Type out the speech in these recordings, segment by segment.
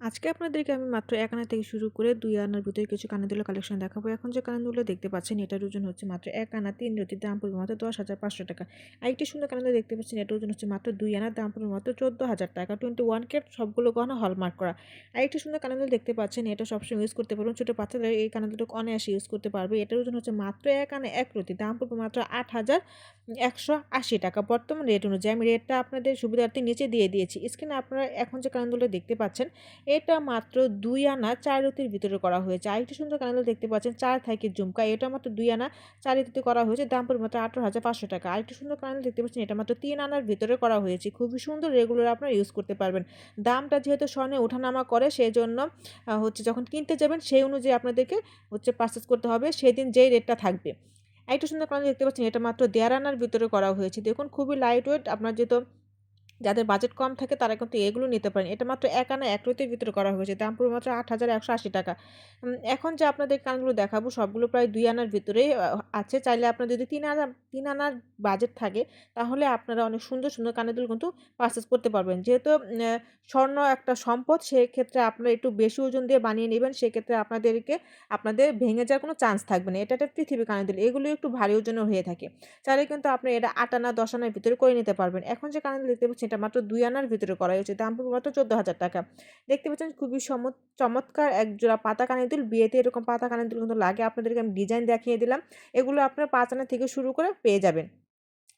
আজকে আপনাদেরকে আমি মাত্র এক আনা থেকে শুরু করে দুই আনার ভিতরে কিছু কানের দুলের কালেকশন দেখাবো। এখন যে কানের দুলটা দেখতে পাচ্ছেন এটার ওজন হচ্ছে মাত্র এক আনা তিন রতির দাম পড়বে মাত্র ১০,৫০০ টাকা। আরেকটি সুন্দর কানের দুল দেখতে পাচ্ছেন এটার ওজন হচ্ছে মাত্র দুই আনার দাম পড়বে মাত্র ১৪,০০০ টাকা। 21 ক্যারেট সবগুলো গহনা হলমার্ক করা। আরেকটি সুন্দর কানের দুল দেখতে পাচ্ছেন এটা সবসময় ইউজ করতে পারবেন। ছোটো বাচ্চাদের এই কানের দুলটা অনায়াসে ইউজ করতে পারবে। এটার ওজন হচ্ছে মাত্র এক আনা এক রতি দাম পড়বে মাত্র ৮,১৮০ টাকা। বর্তমান রেট অনুযায়ী আমি রেটটা আপনাদের সুবিধার্থে নিচে দিয়ে দিয়েছি। স্ক্রিনে আপনারা এখন যে কানের দুলটা দেখতে পাচ্ছেন এটা মাত্র দুই আনা চার রতির ভিতরে করা হয়েছে। আরেকটি সুন্দর কানের দেখতে পাচ্ছেন, চার থাইকের ঝুমকা। এটা মাত্র দুই আনা চার রতিতে করা হয়েছে, দাম মাত্র আঠারো হাজার পাঁচশো টাকা। আরেকটি সুন্দর কানের দেখতে পাচ্ছেন, এটা মাত্র তিন আনার ভিতরে করা হয়েছে। খুবই সুন্দর রেগুলার আপনারা ইউজ করতে পারবেন। দামটা যেহেতু স্বর্ণে ওঠানামা করে সেই জন্য হচ্ছে যখন কিনতে যাবেন, সেই অনুযায়ী আপনাদেরকে হচ্ছে পারচেস করতে হবে, সেদিন যেই রেটটা থাকবে। আরেকটু সুন্দর কানের দেখতে পাচ্ছেন, এটা মাত্র দেড় আনার ভিতরে করা হয়েছে। দেখুন, খুবই লাইট ওয়েট আপনার যেহেতু যাদের বাজেট কম থাকে তারা কিন্তু এগুলো নিতে পারেন। এটা মাত্র এক আনা এক রতির ভিতরে করা হয়েছে। দাম পুরো মাত্র আট হাজার একশো আশি টাকা। এখন যে আপনাদের কানগুলো দেখাবো সবগুলো প্রায় দুই আনার ভিতরেই আছে। চাইলে আপনার যদি তিন আনা, তিন আনার বাজেট থাকে, তাহলে আপনারা অনেক সুন্দর সুন্দর কানের দুল কিন্তু পারচেস করতে পারবেন। যেহেতু স্বর্ণ একটা সম্পদ, সেক্ষেত্রে আপনারা একটু বেশি ওজন দিয়ে বানিয়ে নেবেন, সেক্ষেত্রে আপনাদেরকে, আপনাদের ভেঙে যাওয়ার কোনো চান্স থাকবে না। এটা একটা পৃথিবী কানের দুল। এগুলো একটু ভারী ওজনের হয়ে থাকে। চাইলে কিন্তু আপনি এটা আট আনা, দশ আনার ভিতরে করে নিতে পারবেন। এখন যে কানের দুল দেখতে পাচ্ছেন এটা মাত্র দুই আনার ভিতরে করা হয়েছে। দাম পড়বে মাত্র চোদ্দ হাজার টাকা। দেখতে পাচ্ছেন খুবই চমৎকার এক জোড়া পাতা কানের দুল বিয়েতে এরকম পাতা কানের দুল কিন্তু লাগে। আপনাদেরকে আমি ডিজাইন দেখিয়ে দিলাম। এগুলো আপনারা পাঁচ আনা থেকে শুরু করে পেয়ে যাবেন।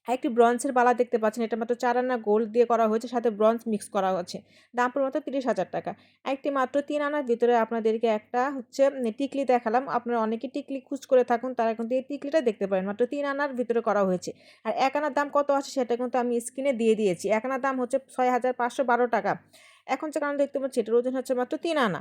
একটি ব্রঞ্জের বালা দেখতে পাচ্ছেন, এটা মাত্র চার আনা গোল্ড দিয়ে করা হয়েছে, সাথে ব্রঞ্জ মিক্স করা হচ্ছে। দাম পড়ে মাত্র তিরিশ হাজার টাকা। একটি মাত্র তিন আনার ভিতরে আপনাদেরকে একটা হচ্ছে টিকলি দেখালাম। আপনারা অনেকে টিকলি খুঁজ করে থাকুন, তারা কিন্তু এই টিকলিটা দেখতে পারেন। মাত্র তিন আনার ভিতরে করা হয়েছে। আর এক আনার দাম কত আছে সেটা কিন্তু আমি স্ক্রিনে দিয়ে দিয়েছি। এক আনার দাম হচ্ছে ছয় হাজার পাঁচশো বারো টাকা। এখন যে কারণ দেখতে পাচ্ছি, এটার ওজন হচ্ছে মাত্র তিন আনা।